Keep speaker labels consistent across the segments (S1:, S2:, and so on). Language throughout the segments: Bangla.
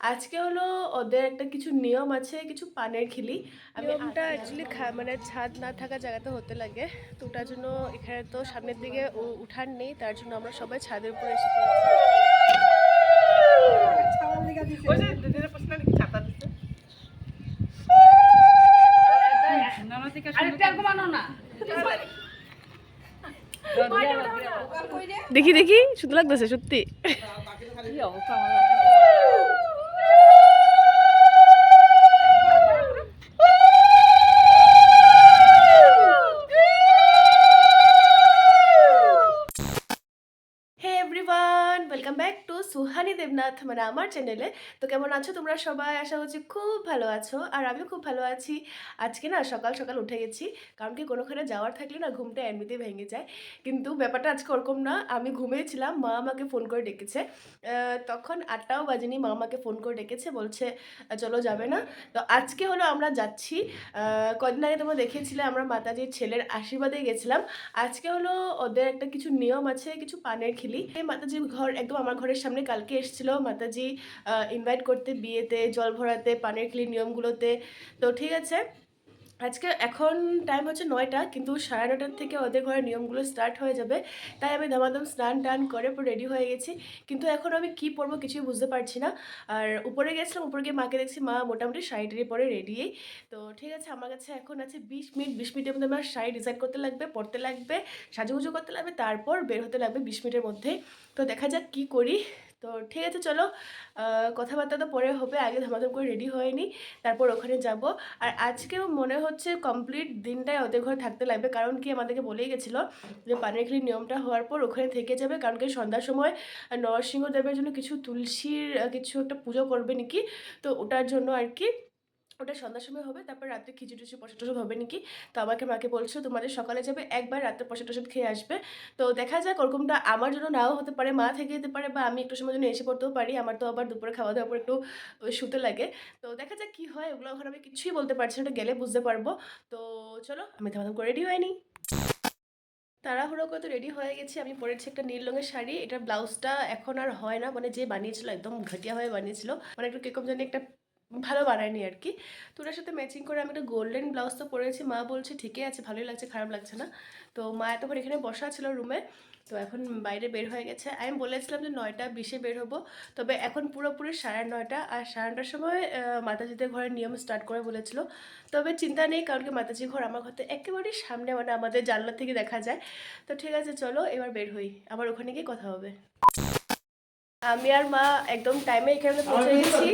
S1: আজকে হলো ওদের একটা কিছু নিয়ম আছে কিছু পানের খিলি। নিয়মটা অ্যাকচুয়ালি মানে ছাদ না থাকা জায়গাতে হতে লাগে। তো ওটার জন্য এখানে তো সামনের দিকে উ- উঠান নেই তার জন্য আমরা সবাই ছাদের উপরে এসে পড়েছি। দেখি দেখি সুন্দর লাগতেছে সত্যি। দেবনাথ মানে আমার চ্যানেলে তো কেমন আছো তোমরা সবাই? আশা করছি খুব ভালো আছো আর আমিও খুব ভালো আছি। আজকে না সকাল সকাল উঠে গেছি, কারণ কি কোনোখানে যাওয়ার থাকলে না ঘুমটা এমনিতেই ভেঙে যায়। কিন্তু ব্যাপারটা আজকে ওরকম না, আমি ঘুমিয়েছিলাম, মা আমাকে ফোন করে ডেকেছে। তখন আটটাও বাজেনি, মা আমাকে ফোন করে ডেকেছে, বলছে, চলো যাবে না। তো আজকে হলো আমরা যাচ্ছি কদিন আগে তোমরা দেখেছিলে আমরা মাতাজির ছেলের আশীর্বাদে গেছিলাম। আজকে হলো ওদের একটা কিছু নিয়ম আছে, কিছু পানের খিলি। এই মাতাজির ঘর একদম আমার ঘরের সামনে কালকে এসেছিল মাতাজি ইনভাইট করতে বিয়েতে, জল ভরাতে, পানের খিলি নিয়মগুলোতে। তো ঠিক আছে, আজকে এখন টাইম হচ্ছে নয়টা, কিন্তু সাড়ে নটার থেকে ওদের ঘরের নিয়মগুলো স্টার্ট হয়ে যাবে। তাই আমি দামাদাম স্নান টান করে পুরো রেডি হয়ে গেছি। কিন্তু এখন আমি কি পরবো কিছুই বুঝতে পারছি না। আর উপরে গেছিলাম, উপরে গিয়ে মাকে দেখছি, মা, মোটামুটি শাড়ি টাড়ি পরে রেডি তো ঠিক আছে, আমার কাছে এখন আছে বিশ মিনিট। বিশ মিনিটের মধ্যে আমার শাড়ি ডিসাইড করতে লাগবে, পরতে লাগবে, সাজুগুজু করতে লাগবে, তারপর বের হতে লাগবে বিশ মিনিটের মধ্যে। তো দেখা যাক কি করি। তো ঠিক আছে, চলো। কথাবার্তা তো পরে হবে, আগে ধামাধাম করে রেডি হয়নি তারপর ওখানে যাব। আর আজকেও মনে হচ্ছে কমপ্লিট দিনটাই ওদের ঘরে থাকতে লাগবে, কারণ কি আমাদেরকে বলেই গেছিল যে পানের খিলির নিয়মটা হওয়ার পর ওখানে থেকে যাবে, কারণ কি সন্ধ্যার সময় নরসিংহদেবের জন্য কিছু তুলসীর কিছু একটা পুজো করবে নাকি? তো ওটার জন্য আর কি ওটা সন্ধ্যার সময় হবে, তারপর রাত্রে খিচুড়ি টুচুড়ি প্রসাদ টসাদ হবে নাকি? তো আমাকে মাকে বলছো, তোমাদের সকালে যাবে, একবার রাত্রে প্রসাদ টসাদ খেয়ে আসবে। তো দেখা যাক, ওরকমটা আমার জন্য নাও হতে পারে, মা থেকে যেতে পারে, বা আমি একটু সময় জন্য এসে পড়তেও পারি। আমার তো আবার দুপুরে খাওয়া দাওয়ার পর একটু শুতে লাগে। তো দেখা যাক কী হয়, ওগুলো এখন আমি কিছুই বলতে পারছি না, ওটা গেলে বুঝতে পারব। তো চলো, আমি ধামাধাম করে রেডি হয়নি। তাড়াহুড়ো করে তো রেডি হয়ে গেছি, আমি পরেছি একটা নীল রঙের শাড়ি। এটার ব্লাউজটা এখন আর হয় না মানে যে বানিয়েছিল, একদম ঘটিয়া হয়ে বানিয়েছিল। মানে একটু কীরকম জানি একটা ভালো বানায়নি আর কি। তো ওটার সাথে ম্যাচিং করে আমি একটা গোল্ডেন ব্লাউজ তো পরেছি। মা বলছে, ঠিকই আছে, ভালোই লাগছে, খারাপ লাগছে না। তো মা এতক্ষণ এখানে বসা ছিল রুমে তো এখন বাইরে বের হয়ে গেছে। আমি বলেছিলাম যে নয়টা বিশে বের হব। তবে এখন পুরোপুরি সাড়ে নয়টা। আর সাড়ে নটার সময় মাতাজিদের ঘরের নিয়ম স্টার্ট করে বলেছিল। তবে চিন্তা নেই, কারণ কি মাতাজির ঘর আমার ঘর তো একেবারেই সামনে মানে আমাদের জানলা থেকে দেখা যায়। তো ঠিক আছে, চলো এবার বের হই। আবার ওখানে গিয়ে কথা হবে। আমি আর মা একদম টাইমে এখানে পৌঁছে গেছি।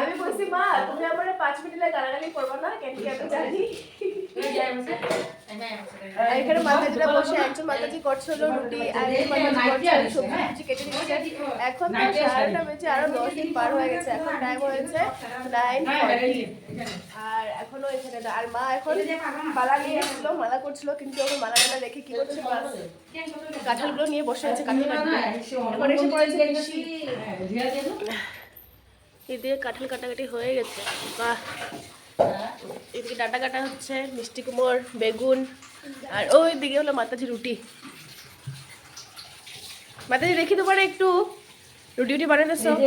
S2: আমি
S1: বলছি মা তুমি আমার পাঁচ মিনিটে গালাগালি করব না কেন কি আমি জানি? এখানে মাতাজিরা বসে একজন মাতাজি করছিল রুটি আর সবজি কেটে দিচ্ছে এখন তো সারাটা বেজে আরও দশ দিন পার হয়ে গেছে এখন টাইম হয়েছে নাইন আর এখনও এখানে। আর মা এখন মালা নিয়ে এসেছিল মালা করছিল কিন্তু এখন মালা টালা রেখে কি করছে কাঁঠালগুলো নিয়ে বসে আছে কাঁঠাল এখন এসে পড়েছে এদিকে কাঁঠাল কাটাকাটি হয়ে গেছে বাহ। এদিকে ডাটা কাটা হচ্ছে মিষ্টি কুমড় বেগুন আর ওই দিকে হলো মাতাজি রুটি। মাতাজি দেখি তোমার একটু রুটি উটি বানাতেছো?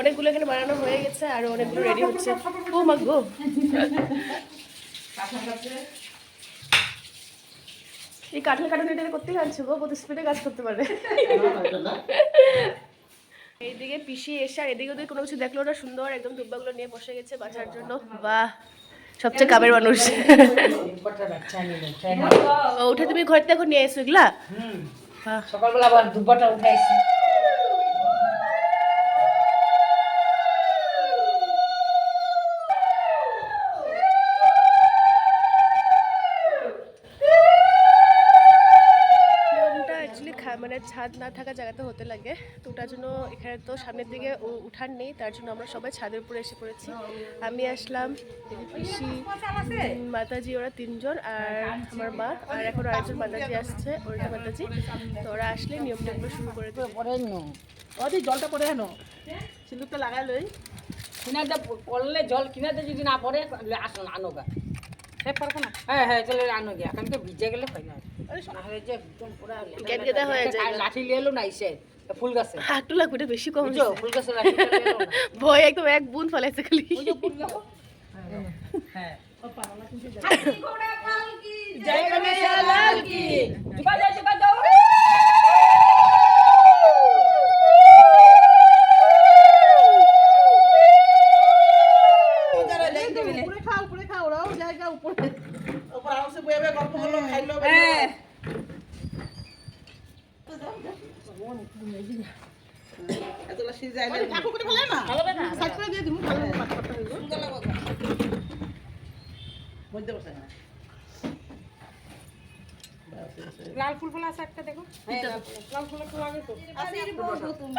S1: অনেকগুলো এখানে বানানো হয়ে গেছে আর অনেকগুলো রেডি হচ্ছে। ও মা গো। এই কাঁঠাল কাটানো এটা করতেই আনছো গো কত স্পিডে কাজ করতে পারে। এইদিকে পিসি এসে আর এদিকে ওদের কোনো কিছু দেখল না সুন্দর একদম ডুব্বাগুলো নিয়ে বসে গেছে বাঁচার জন্য। বাহ সবচেয়ে কাবের মানুষ। ও, উঠে তুমি ঘর থেকে নিয়ে এসো এগুলা?
S3: সকালবেলা আবার দুব্বাটা উঠাইছি
S1: ছাদ না থাকা জায়গাতে হতে লাগে। তো ওটার জন্য এখানে তো সামনের দিকে উ- উঠান নেই তার জন্য আমরা সবাই ছাদের উপরে এসে পড়েছি। আমি আসলাম পিসি মাতাজি ওরা তিনজন আর আমার মা আর এখন আরেকজন মাতাজি আসছে ওটা মাতাজি। তো ওরা আসলে নিয়ম টিয়মগুলো শুরু করে দেবে
S3: নো।
S4: জলটা পরে আনো। সিন্দুকটা লাগাই লই।
S3: কিনাতে পড়লে জল কিনাতে যদি না পড়ে আসো না আনো গা। হ্যাঁ হ্যাঁ চলে আনো গিয়া। কারণ তো ভিজে গেলে হয় না
S1: গেদগেদা হয়ে যায়।
S3: লাঠি লিয়ে এলো না ইসে ফুল গাছে।
S1: হাঁটু লাগবে বেশি কম
S3: ফুল গাছে
S1: ভয় একদম এক বুন ফলাইছে খালি।
S3: হ্যাঁ।
S4: জয় গণেশ লাল কি।
S3: জুবা দাও
S4: উপরে খাও উপরে খাও ওরাও জায়গা উপরে। উপরে আরামসে বয়ে বয়ে গল্প করল খাইলো
S3: হ্যাঁ
S4: এতলা সিজ না ঠাকুর করে ফেলে না
S3: ভালো না
S4: সাইড করে দিয়ে দিমু ভালো পাতা পাতা হইল মধ্যে বসে না
S3: লাল ফুল ফুল আছে একটা দেখো। হ্যাঁ লাল ফুল। একটু আগে তো। তুমি।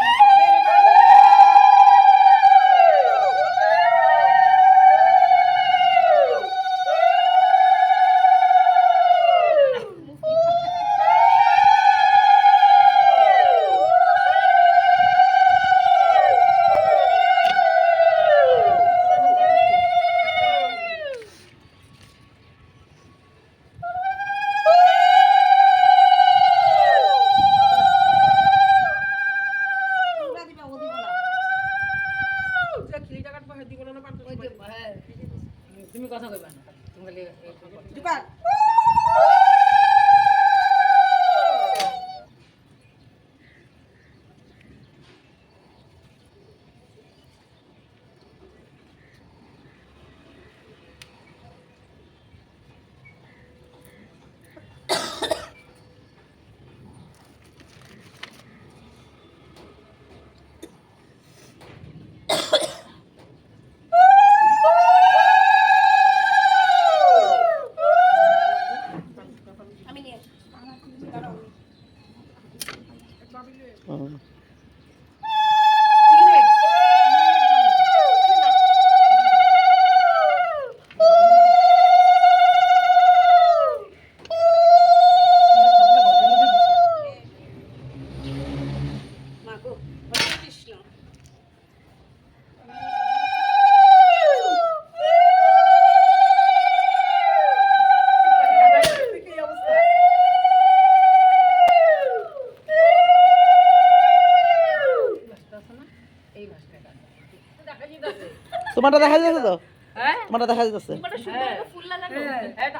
S4: তোমারটা দেখা যাচ্ছে তো?
S3: হ্যাঁ?
S4: তোমারটা দেখা যাচ্ছে।
S1: পাহাড়ি গান
S3: এটা এটা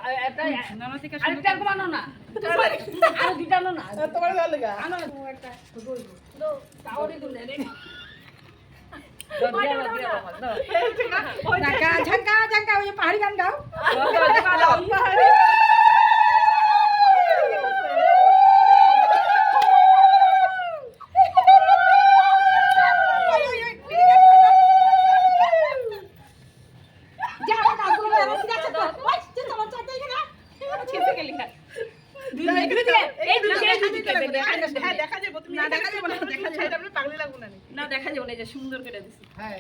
S3: আরেকটা এরকম আনো না আর দুইটা আনো না
S4: তোমার ভালো লাগা
S3: আনো না একটা দাও তাওরে দুলে রে দরজা লাগিয়ে বাবা দাও
S2: ঝাঙ্কা ঝাঙ্কা ঝাঙ্কা ওই যে পাহাড়ি গান গাও
S3: দাও
S2: যা আমার কাজগুলো করো, ঠিক আছে তো? ওই, যে তোমার চারটে এখানে।
S4: হ্যাঁ দেখা যাবে তুমি না দেখা যাবে না দেখা যাবে আপনি পাগলি লাগবো না
S1: না দেখা যাবে না এই যে সুন্দর করে দিছি
S3: হ্যাঁ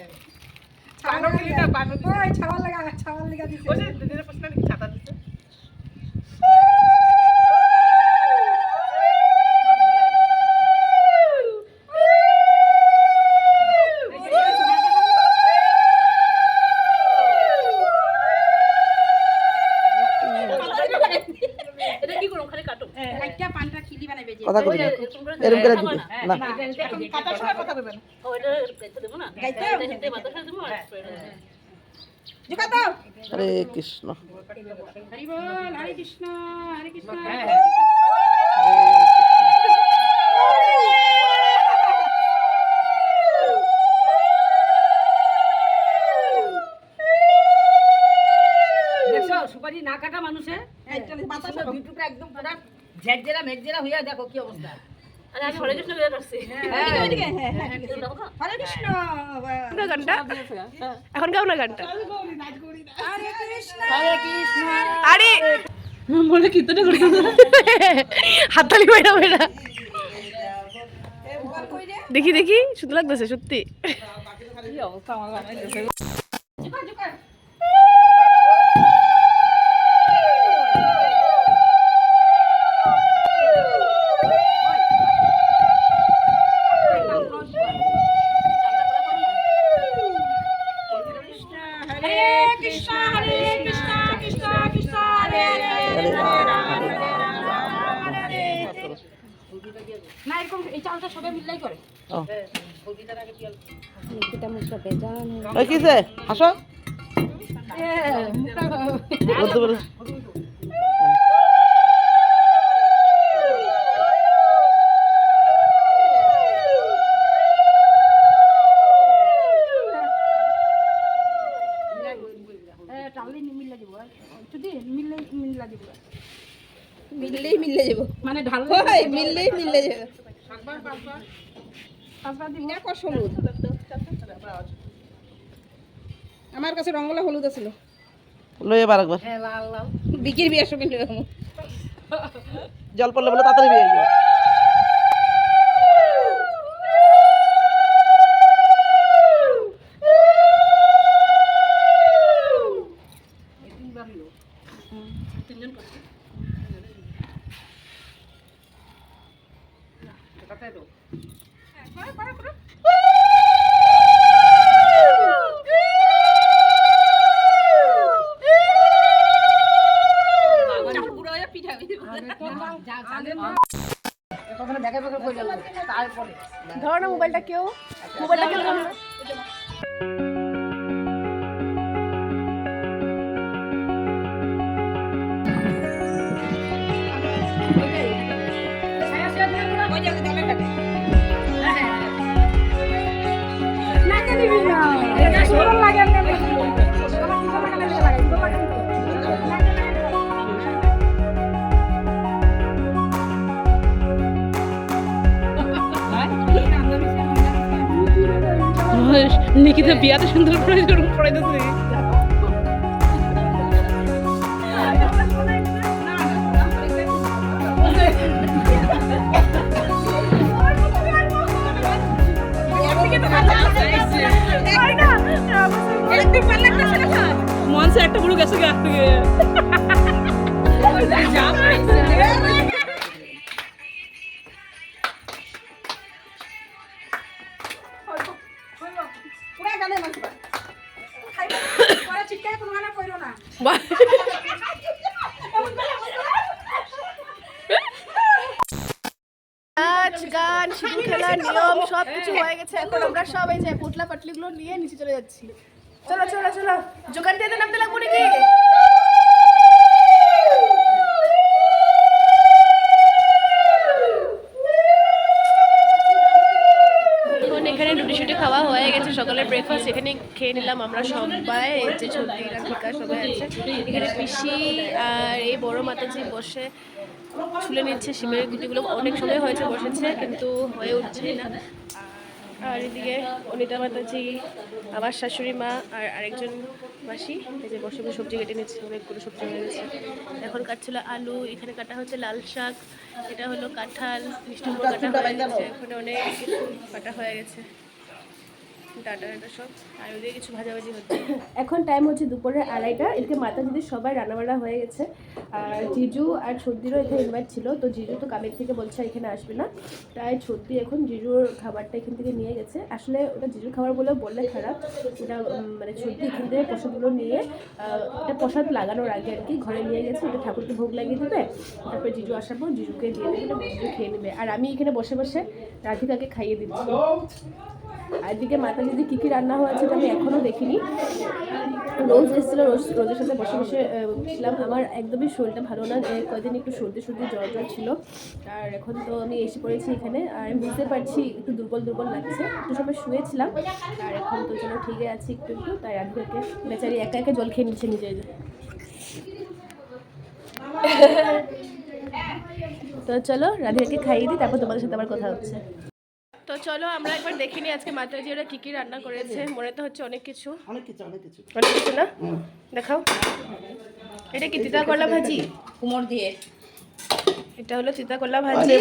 S4: পানো গেলিটা পানো
S2: ওই ছাওয়াল লাগা ছাওয়াল লাগা দিছে
S4: ওই যে দিদির প্রশ্ন নাকি ছাতা দিতে
S1: এটা কি করুম খালি কাটো
S2: একটা পানটা খিলি বানাইবে যে
S4: কথা কই না।
S1: এরকম করে
S4: দিবে।
S1: না?
S4: না।
S2: কাটার সময় কথা কইবেন
S1: ও এটা না?
S2: গাইতে?
S1: গাইতে বাতাসা দেবো আর
S2: জুকা দাও
S4: হরে কৃষ্ণ।
S2: হরি বল হরে কৃষ্ণ। হরে কৃষ্ণ।
S3: সুপারি না কাটা মানুষে
S2: একটা বাতাস
S3: সুন্দর দুই টুকরা একদম মেঘজেরা হইয়া দেখো কি অবস্থা। হ্যাঁ।
S2: হ্যাঁ হ্যাঁ
S1: এখন গাও না গানটা।
S2: কৃষ্ণ।
S1: আরে।
S4: মনে কীর্তনে করতে
S1: হাততালি
S2: কই রে?
S1: দেখি দেখি। সুন্দর লাগতেছে সত্যি।
S3: দিব
S5: মিললেই মিললে যাব।
S3: মানে ঢাললে
S5: ওই মিললেই মিললে যাব।
S3: পাঁচবার। দিব।
S5: না কষ হলুদ আমার কাছে রঙ্গলা হলুদ আছিল।
S4: লই এবার একবার।
S3: হ্যাঁ লাল লাল।
S5: বিকির বিয়ের সময় লই যাব।
S4: জল পড়লে বলে তাড়াতাড়ি বিয়ে যাবে।
S3: তিনবার
S1: মোবাইলটা কেউ মোবাইলটা
S3: নিকিতা বিয়াতে সুন্দর করে পড়াইতেছে মনসে একটা বুড়ো গেছে গাছ
S1: নিয়ে নিচে চলে যাচ্ছি। চলো চলো চলো। জোগান দিয়ে নামতে লাগবো নাকি? খাওয়া হয়ে গেছে, সকালের ব্রেকফাস্ট এখানে খেয়ে নিলাম আমরা সবাই। যে ছোটি রাধিকা সবাই আছে। এখানে পিসি আর এই বড় মাতাজি বসে ছুলে নিচ্ছে শিমের গুটিগুলো অনেক সময় হয়েছে বসেছে, কিন্তু হয়ে উঠছে না। আর এদিকে অনিতা মাতাজি, আমার শাশুড়ি মা আর আরেকজন মাসি। এই যে বসে বসে সবজি কেটে নিচ্ছে, অনেকগুলো সবজি হয়ে গেছে। এখন কাটছিল আলু, এখানে কাটা হচ্ছে লাল শাক, এটা হলো কাঁঠাল, মিষ্টি কাটা হয়ে গেছে, এখানে অনেক কিছু কাটা হয়ে গেছে। ডাটা ডাটা সব, আর কিছু ভাজাভাজি হচ্ছে। এখন টাইম হচ্ছে দুপুরে আড়াইটা। এদিকে মাতা দিদি সবাই রান্নাবান্না হয়ে গেছে। আর জিজু আর সর্দিরও এখানে ইনভাইট ছিল, তো জিজু তো কামের থেকে বলছে এখানে আসবে না। তাই সর্দি এখন জিজুর খাবারটা এখান থেকে নিয়ে গেছে। আসলে ওটা জিজুর খাবার বলেও বললে খারাপ। ওটা মানে সর্দি এখান থেকে প্রসাদগুলো নিয়ে এটা প্রসাদ লাগানোর আগে আর কি ঘরে নিয়ে গেছে। ওটা ঠাকুরকে ভোগ লাগিয়ে দেবে। তারপরে জিজু আসার পর জিজুকে দিয়ে দেবে, জিজু খেয়ে নেবে। আর আমি এখানে বসে বসে রাধিকাকে খাইয়ে দিচ্ছি। আর এদিকে মাতা দিদি কী কী রান্না হয়েছে আমি এখনও দেখিনি। রোজ এসেছিল, রোজ রোজের সাথে বসে বসে ছিলাম। আমার একদমই শরীরটা ভালো না এই কয়দিন একটু সর্দি সর্দি, জ্বর জ্বর ছিল। আর এখন তো আমি এসে পড়েছি এখানে। আর আমি বুঝতে পারছি একটু দুর্বল দুর্বল লাগছে। একটু সময় শুয়েছিলাম। আর এখন তো চলো ঠিকই আছি একটু একটু, তাই রাধিকাকে, বেচারি একা একা জল খেয়ে নিচ্ছে নিজে তো চলো, রাধিকাকে খাইয়ে দিই, তারপর তোমাদের সাথে আবার কথা হচ্ছে। তো চলো আমরা একবার দেখিনি আজকে মাতাজি ওরা কী কী রান্না করেছে। মনে তো হচ্ছে অনেক কিছু।
S4: অনেক কিছু অনেক কিছু।
S1: অনেক কিছু না? দেখাও। এটা কি তিতা করলা ভাজি?
S5: কুমোর দিয়ে।
S1: এটা হলো তিতা করলা ভাজি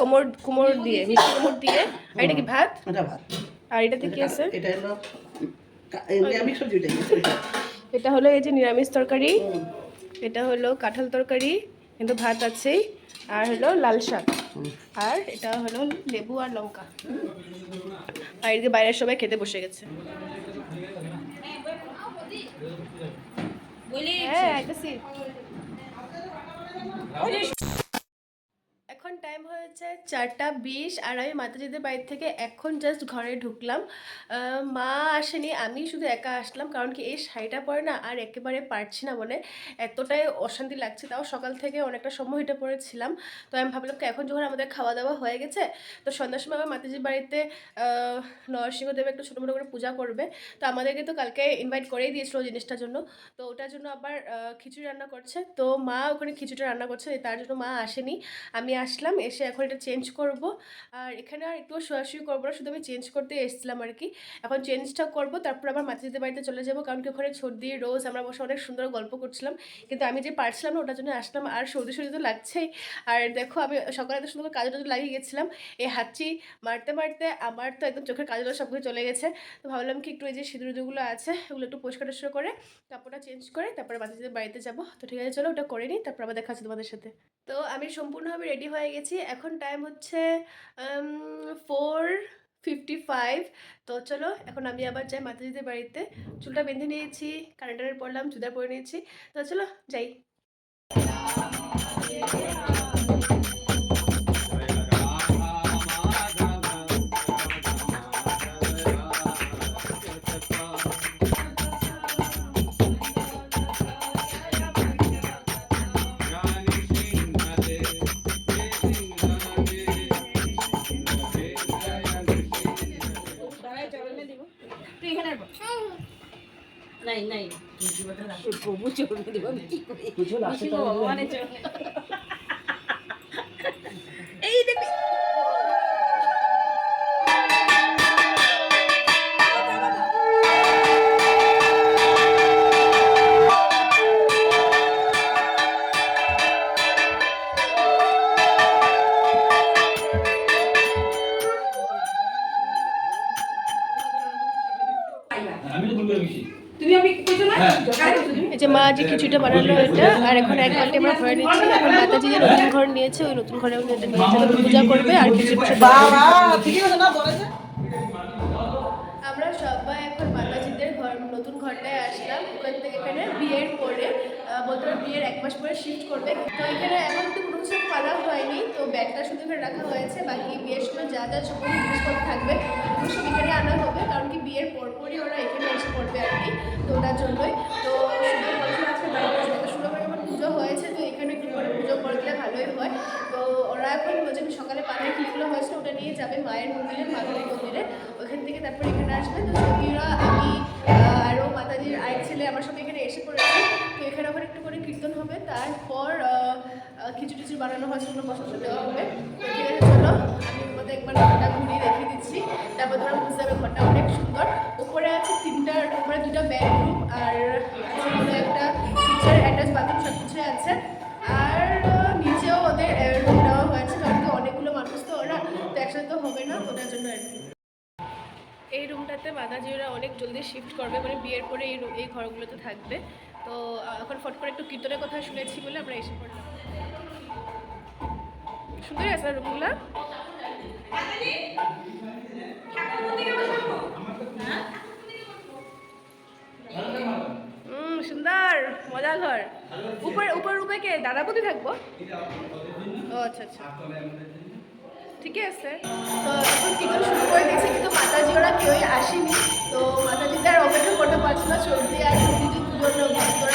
S1: কোমর কোমর দিয়ে মিষ্টি কোমর দিয়ে। আর এটা কি ভাত?
S4: এটা ভাত।
S1: আর এটাতে কি আছে?
S4: এটা হলো নিরামিষ সবজি
S1: এটা হলো এই যে নিরামিষ তরকারি। এটা হলো কাঁঠাল তরকারি। কিন্তু ভাত আছেই। আর হলো লাল শাক। আর এটা হলো লেবু আর লঙ্কা। আর এদিকে বাইরের সবাই খেতে বসে গেছে। হ্যাঁ এখন টাইম হয়েছে চারটা বিশ আর আমি মাতাজিদের বাড়ি থেকে এখন জাস্ট ঘরে ঢুকলাম। মা আসেনি, আমি শুধু একা আসলাম কারণ কি এই শাড়িটা পরে না আর একেবারে পারছি না মানে এতটাই অশান্তি লাগছে, তাও সকাল থেকে অনেকটা সময় হেঁটে পড়েছিলাম। তো আমি ভাবলাম কি এখন যখন আমাদের খাওয়া দাওয়া হয়ে গেছে, তো সন্ধ্যার সময় আবার মাতাজির বাড়িতে নরসিংহদেব একটু ছোটো মোটো করে পূজা করবে। তো আমাদেরকে তো কালকে ইনভাইট করেই দিয়েছিল জিনিসটার জন্য। তো ওটার জন্য আবার খিচুড়ি রান্না করছে। তো মা ওখানে খিচুড়িটা রান্না করছে, তার জন্য মা আসেনি। আমি আসলাম, এসে এখন এটা চেঞ্জ করব। আর এখানে আর একটু শোয়াশুয়ি করব না, শুধু আমি চেঞ্জ করতে এসেছিলাম আর কি এখন চেঞ্জটা করব, তারপর আবার মাতৃদের বাড়িতে চলে যাব, কারণ কি ওখানে সর্দি রোজ আমরা বসে অনেক সুন্দর গল্প করছিলাম। কিন্তু আমি যে পারছিলাম না, ওটার জন্য আসলাম, আর সর্দি সর্দি তো লাগছেই। আর দেখো, আমি সকালে এত সুন্দর কাজে টাজে লাগিয়ে গেছিলাম। এই হাঁচি মারতে মারতে আমার তো একদম চোখের কাজগুলো সব কিছু চলে গেছে। তো ভাবলাম কি একটু এই যে সিঁদুর দুগুলো আছে, ওগুলো একটু পরিষ্কার টরিষ্কার করে কাপড়টা চেঞ্জ করে তারপরে মাতৃদের বাড়িতে যাব। তো ঠিক আছে, চলো ওটা করে নিই, তারপর আবার দেখা হচ্ছে তোমাদের সাথে। তো আমি সম্পূর্ণভাবে রেডি হয়ে গেছি। এখন টাইম হচ্ছে ফোর ফিফটি ফাইভ তো চলো, এখন আমি আবার যাই মাতাজিদের বাড়িতে। চুলটা বেঁধে নিয়েছি কারেন্টারে পড়লাম চুদার পরে নিয়েছি। তো চলো, যাই।
S3: নাই নাই প্রভু চরণে দেবো আমি কি করি বেশি ভগবানের চরণে এই দেখবি
S6: আমি তো ভুল করে গেছি
S2: তুমি আমি কইছো না?
S6: হ্যাঁ।
S2: কারে
S1: এই যে মা যে খিচুড়িটা বানালো এটা আর এখন এক বালতি আমরা ভরে নিচ্ছি এখন মাতাজি যে নতুন ঘর নিয়েছে ওই নতুন ঘরে উনি এটা নিয়ে যাবে পূজা করবে আর প্রসাদ
S4: বাবা ঠিকই আছে না বলে যে
S1: আমরা সবাই এখন মাতাজিদের ঘর নতুন ঘরটায় আসলাম। ওখান থেকে এখানে বিয়ের পরে বলতে পারো বিয়ের এক মাস পরে শিফট করবে। তো এখানে এখন তো কোনো কিছু পালা হয়নি তো ব্যাগটা শুধু এখানে রাখা হয়েছে। বাকি বিয়ের সময় যা যা সকল জিনিসপত্র থাকবে সব এখানে আনা হবে কারণ কি বিয়ের পরপরই ওরা এখানে এসে পড়বে আর কি। ওটার জন্যই। তো হয়েছে, তো এখানে একটু করে পুজো করে দিলে ভালোই হয়। তো ওরা এখন বলছে সকালে পানের ক্লিপগুলো হয়েছে ওটা নিয়ে যাবে মায়ের মন্দিরে মাতারি মন্দিরে। ওখান থেকে তারপরে এখানে আসবে। তো সঙ্গীরা আমি আরও মাতাজির আরেক ছেলে আমার সাথে এখানে এসে পড়েছে। তো এখানে আবার একটু করে কীর্তন হবে। তারপর খিচুড়ি টিচুড়ি বানানো হয় সেগুলো বসা দেওয়া হবে। ঠিক আছে, চলো। আমি তোমাদের একবার ঘুরিয়ে দিচ্ছি। তারপর বুঝতে পারবে ঘরটা অনেক সুন্দর। উপরে আছে তিনটা উপরে দুটো বেডরুম আর আছে একটা কিচেন অ্যাটাচ বাথরুম সব কিছু আছে। আর নিচেও ওদের রুম দেওয়া হয়েছে। কারণ কি অনেকগুলো মানুষ তো ওরা তো একসাথে তো হবে না ওটার জন্য আর কি। এই রুমটাতে মাতাজিরা অনেক জলদি শিফট করবে মানে বিয়ের পরে এই এই ঘরগুলোতে থাকবে। তো এখন ফট করে একটু কীর্তনের কথা শুনেছি বলে আমরা এসে পড়লাম। সুন্দর আছে রুমগুলো সুন্দর, মজা ঘর। উপর উপর রুমে কে? দাদাপতি থাকব? ও আচ্ছা আচ্ছা। ঠিকই আছে। তো এখন কীর্তন শুরু করে দিয়েছে, কিন্তু মাতাজি, ওরা কেউই আসেনি। তো মাতাজিতে আর অপেক্ষা করতে পারছিল সর্দি আর দিদি দুজন ভক্তরা